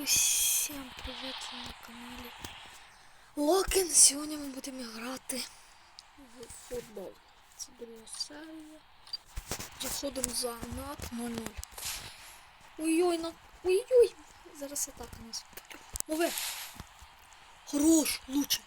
Усім привіт на каналі Локен. Сьогодні ми будемо грати в футбол. Це друга серія. Заходимо за над 0-0. Ой-ой, на... Ой-ой! Зараз атака нас. Лови! Хорош, лучше.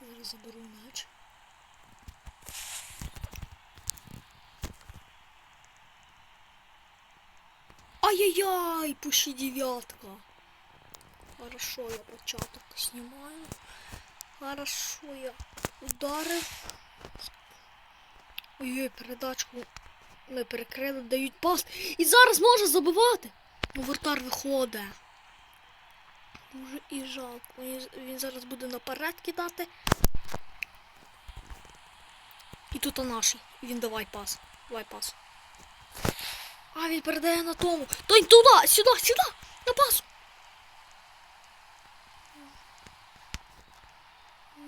Зараз заберу м'яч. Ай-яй-яй, пуши девятка. Хорошо, я початок снимаю. Хорошо, я ударив. Ой-ой, передачку ми перекрили, дають пас. І зараз може забивати. Ну, вратар виходить. Дуже і жалко. Він, зараз буде наперед кидати. І тут наш. І він давай пас. Давай пас. А, він передає на тому. Той туди, сюди, сюди, на пасу.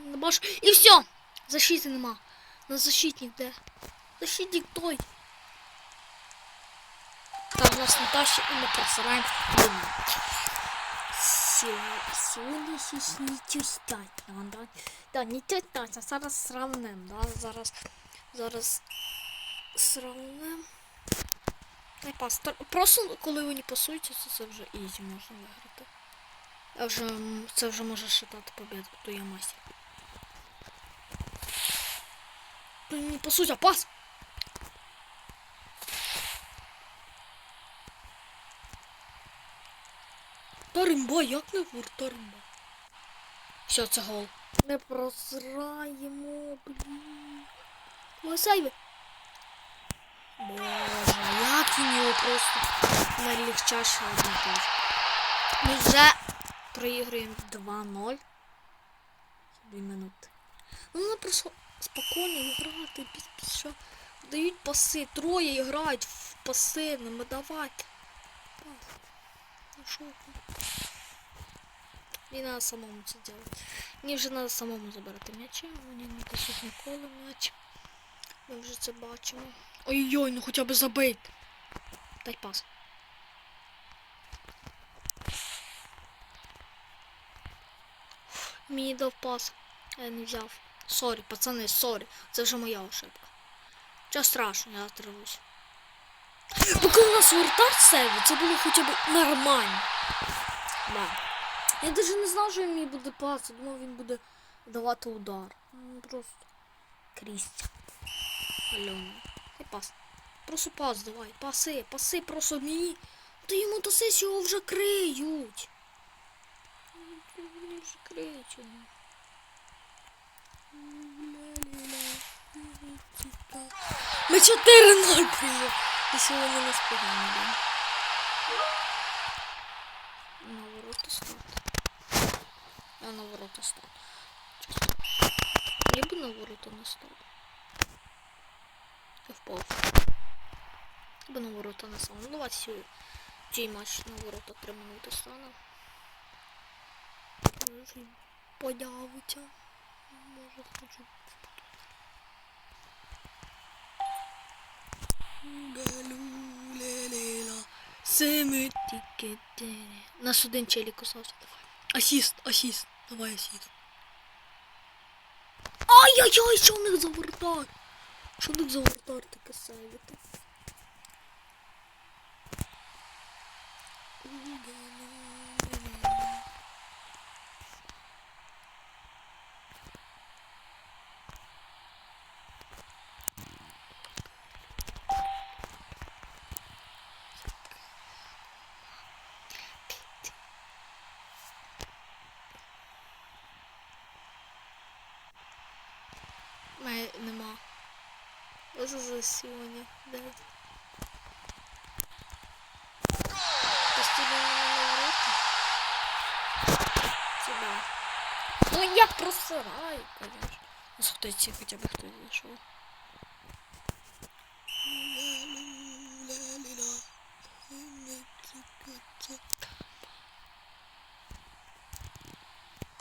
На баш. І все. Защити нема. На защитник де? Защитник той. Так, у нас Наташа і ми просираємо Луну. Сьогодні щось не тюстать. Да, да, не тюстать, а зараз сравним, да, зараз, зараз сравним. Пас. Просто коли вони пасуються, це, це вже ізі можна виграти. Я вже, це вже може считати победу, то я мастер. Ну, Не пасуйся, а пас! Таримба, як не вур, таримба. Все, це гол. Не прозраємо, блін. Лосайби. Боже, як він його просто найлегчайше однотож. Ми вже проігруємо 2-0. Дві минути. Ну, вона просто спокійно грати, що. Дають паси, троє грають в паси, не давати. Ну ви? Мені треба самому це робити. Мені вже треба самому забирати м'ячі, мені не пасуть ніколи м'яч. Ми вже це бачимо. Ой-ой, ну хоча б забить. Дай пас. Мені дав пас. Я не взяв. Сорі, пацани, сорі. Це вже моя ошибка. Чого страшно, я отривусь. Поки у нас вратар сейвить, це було хоча б нормально. Да. Я навіть не знав, що він мені буде пас. Думав, він буде давати удар. Ну, Просто крість. Альона. Пас. Просто пас давай. Паси, паси просто мені. Та йому сесії його вже криють. Вони вже криють його. Ми 4-0 прийняли. І сьогодні не сподіваємо, да? На ворота стати. Я на ворота став. Я би на ворота не став. Я впав. Я на ворота не став. Ну сьогодні цей матч на ворота 3 минути стане. Може появиться. Може хочу. Нас один челік кусався. Давай. Асіст, асіст. Давай асіст. Ай-яй-яй, що в них за вратар? Що тут за вратар таке? Ме- Нема. Ось за сьогодні. Де? Постійно на ворота. Сюда. Ну я просираю, конечно. Ну хтось хоча б хтось зайшов.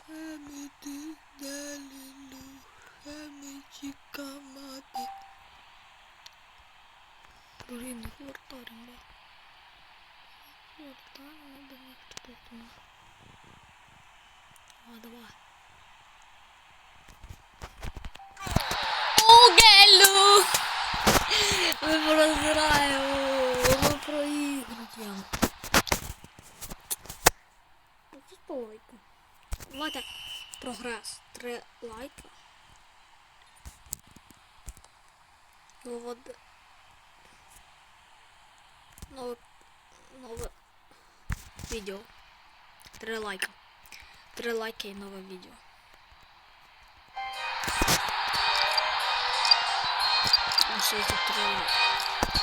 Блін, Повертаємо до них тут. А, давай. Угелю! Ми прозираємо! Ми проігруємо. Просто лайка. Давайте прогрес. Три лайка. Вивод. Нове. Нове відео. Три лайка. Три лайки і нове відео. Ну, що це три лайки.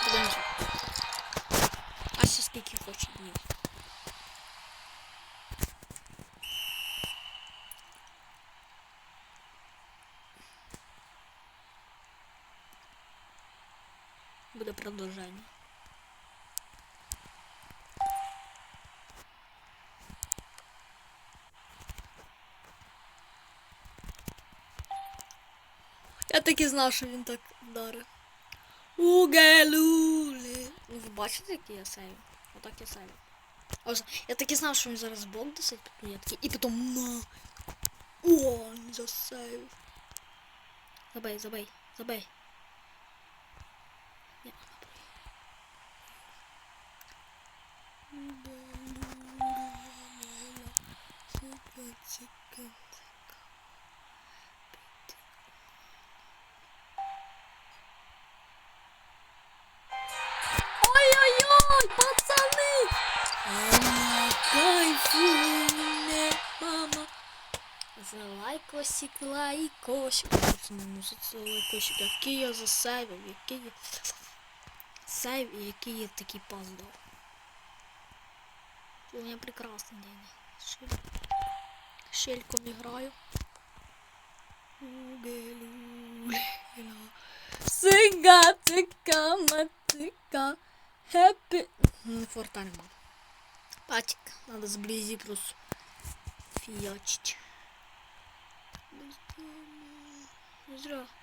Подивимося. А ще скільки хоче днів. Буде продовження. Я так і знав, що він так вдарив. Угалулі. Ну, ви бачите, який я сейв? Отак я сейв. Я так і знав, що він зараз блок досить підприємки. І потім на. О, не засейв. Забей, забей, забей. Ні, Ой-ой-ой, Ну, за це лайкосик. Який я засейвив, який я... Сейв і який я такий пас. У меня прекрасный день. Шель... Шельком играю. Сига, тика, матика. Хэппи. Форта нема. Патик. Надо сблизи просто фиячить. Не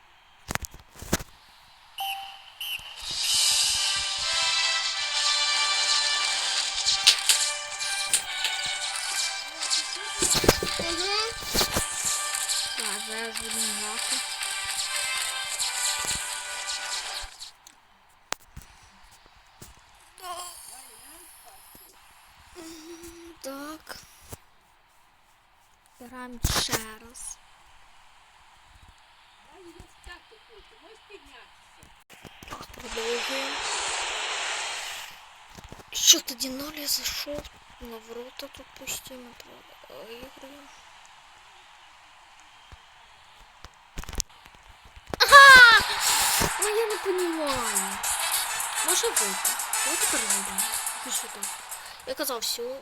ноль я зайшов на ворота тут постійно проігруємо. Ага! Ну я не понимаю. Може бути. Давайте перейдемо. Ну що там? Я казав, все.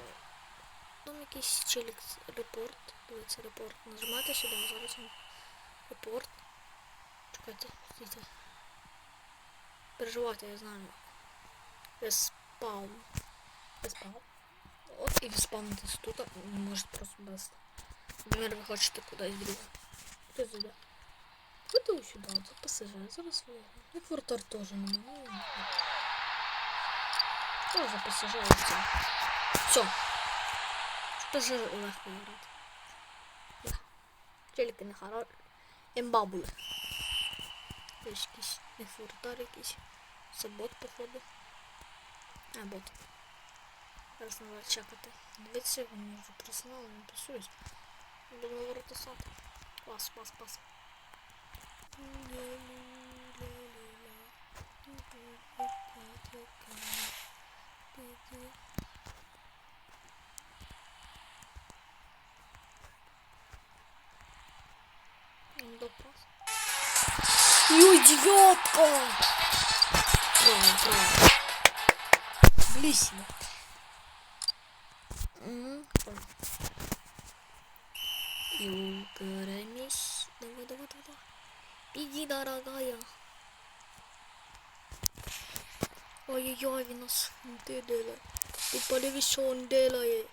Там якийсь челік з- репорт. Дивіться, репорт. Нажимайте сюди, зараз він репорт. Чекайте, стійте. Переживайте, я знаю. Респаун. Респаун. От і респаунитись тут, може просто без. Наприклад, ви хочете кудись друге. Хто сюди? Ходи сюди, це пасажир, зараз виграю. Ну, квартир теж немає. Ну, не знаю. Тоже пасажир все. Все. Пасажир легко грати. Да. Тільки не хорош. Імба були. Ось якийсь не фуртар якийсь. Це бот, походу. А, бот. Зараз треба чекати. Дивіться, вони вже не пасують. Будемо говорити сад. Пас, пас, пас. Ой, девятка! Право, право. Близко. И укромись. Давай, давай, давай. Иди, дорогая. Ой-ой-ой, він нас делає. Ти подивись, що він делає.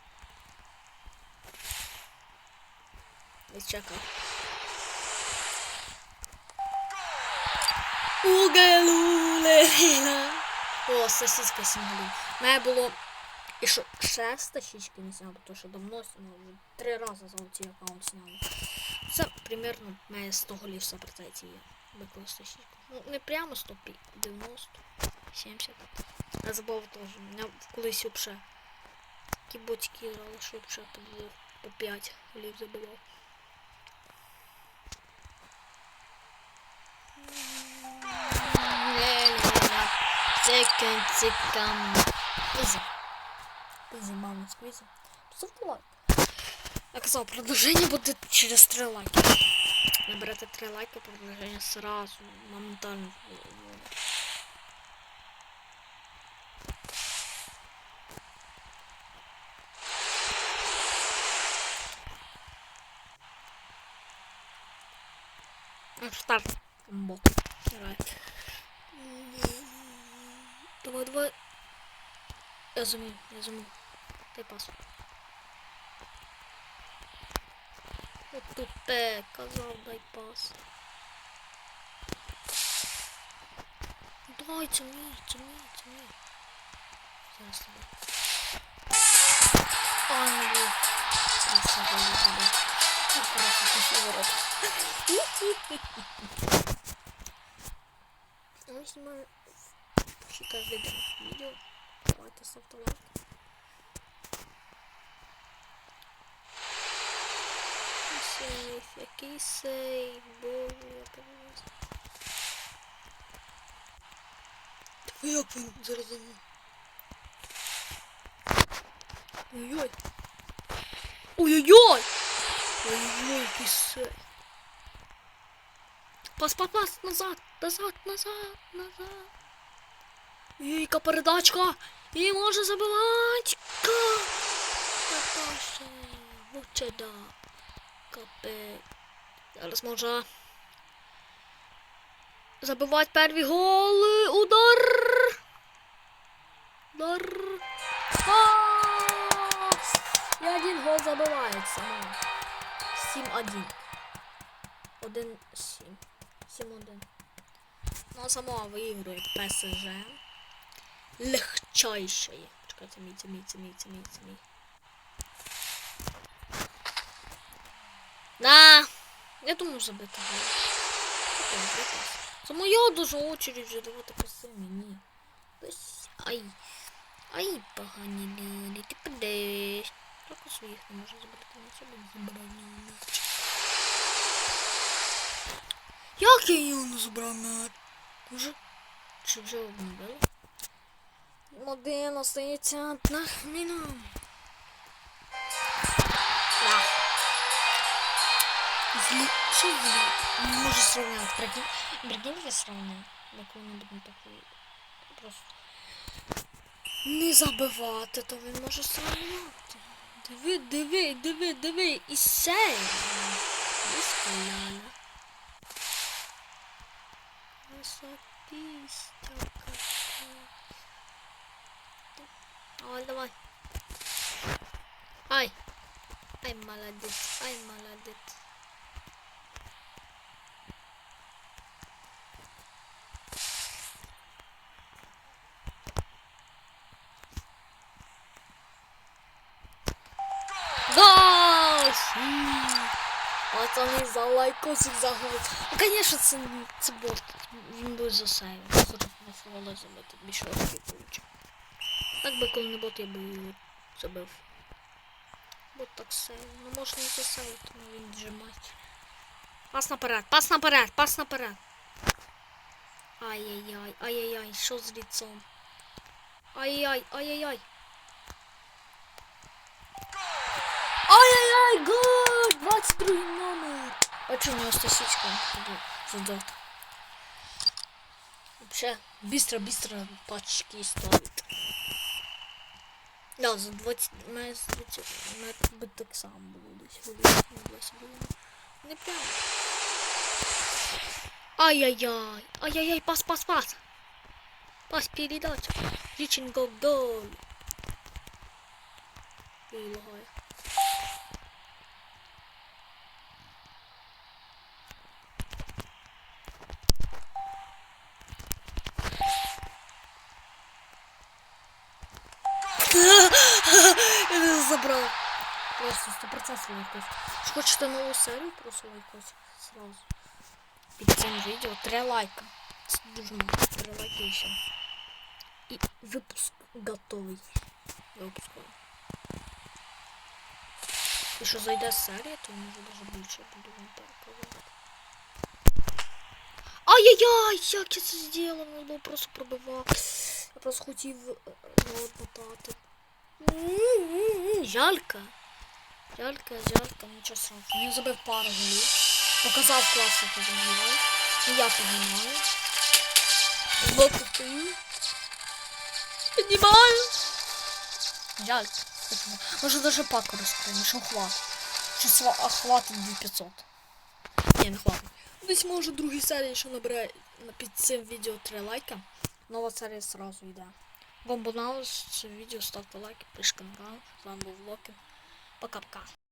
Ось чекай. Угалулелена. О, сосиска 7 голів. У мене було і що ще стащички не зняв, тому що давно зняв, вже три рази золоті аккаунт зняв. Це примерно мене 100 голів 100% є. Виклик стащичку. Ну, не прямо 100, 90, 70. Я забув теж. У мене колись взагалі такі ботики грали, що взагалі по, двох, по 5 голів забивав. Цикан, цикан. Ізі. Ізі, мама, сквізі. Поставте лайк. Я казав, продовження буде через 3 лайки. Наберете 3 лайки, продовження сразу, моментально. виводить. Ну, Старт. Бот. Давай. Давай, давай. Я зумів, я зумів. Дай пас. От тут те, казав, дай пас. Дай, мій, це мій. Зараз тебе. А, не був. Красиво, не був. Ну, просто пішов ворот. Я снимаю почти каждый день видео. Давайте ставьте лайк. Сейф, який сейф, боже, я подивився. Та як він мною? Ой-ой. Ой-ой-ой! Ой-ой, сейф. Пас, пас, пас, назад, назад, назад, назад. Ой, яка передачка. І може забивати. Ка. Наташа. Лучше да. Капець. Зараз може забивати перші голи. Удар. Удар. І один гол забивається. Ну. 7-1. 1-7. 7-1. Ну, сама виігрує ПСЖ. Легчайшее. Чекай, це мій, це мій, це мій, мій, мій. Да. Я думаю, забити гол. Це моя дуже очередь вже давати паси мені. Ось. Ай. Ай, погані люди. Ти подеш. Трохи своїх не можу забрати. На себе забрання м'яч. Як я його не забрав м'яч? Може, чи вже обновили? Один остається одна хвилина. Що злі? Не можу сравняти. Прикинь, прикинь, я сравняю. На кого-нибудь не. Просто. Не забивати, то він може сравняти. Диви, диви, диви, диви. І сей. Високістя какая. Давай, давай. Ай. Ай, молодец. Ай, молодец. Гол! Пацани за лайкосик за гол. Ну, конечно, це, це борт. Він буде за сейв. Хочу на фоле забити. Більше років получив. Так би коли не бот, я би його забив. Бот так сейв. Ну може не за сейв, тому він джимать. Пас наперед, пас наперед, пас наперед. Ай-яй-яй, ай-яй-яй, що з лицом? Ай-яй, ай-яй-яй. Ай-яй-яй, гол! 22 номер. А чё у него стасичка? Задат. Вообще, быстро-быстро пачки ставит. Да, за 20 мене за 20 мене би так само було десь вилізти на 20 було. Не прямо. Ай-яй-яй, ай-яй-яй, пас, пас, пас. Пас, передача. Ричинго гол. І лагає. Забрав. Просто 100% лайкос. Якщо хочете нову серію, просто лайкос. Сразу. Під цим відео три лайка. Це. Три лайки і все. І випуск готовий. Я випускаю. Якщо зайде серія, то може даже більше буду вам переказувати. Ай-яй-яй, як я це? Надо було просто пробивати. Я просто хотів е, його мотати. М-м-м, Жалька. Жалька, нічого страшного. Він забив пару голів. Показав я забиваю. Ну я піднімаю. Збоку стою. Піднімаю. Жалька. Може даже паку розкриємо, що хват. А хватить 2500. Ні, не хватить. Десь може другій серії, що набере на- під цим відео 3 лайка. Нова серія сразу йде. Вам понравилось це відео, ставте лайки, пишіть канал. З вами був Локін. Пока-пока.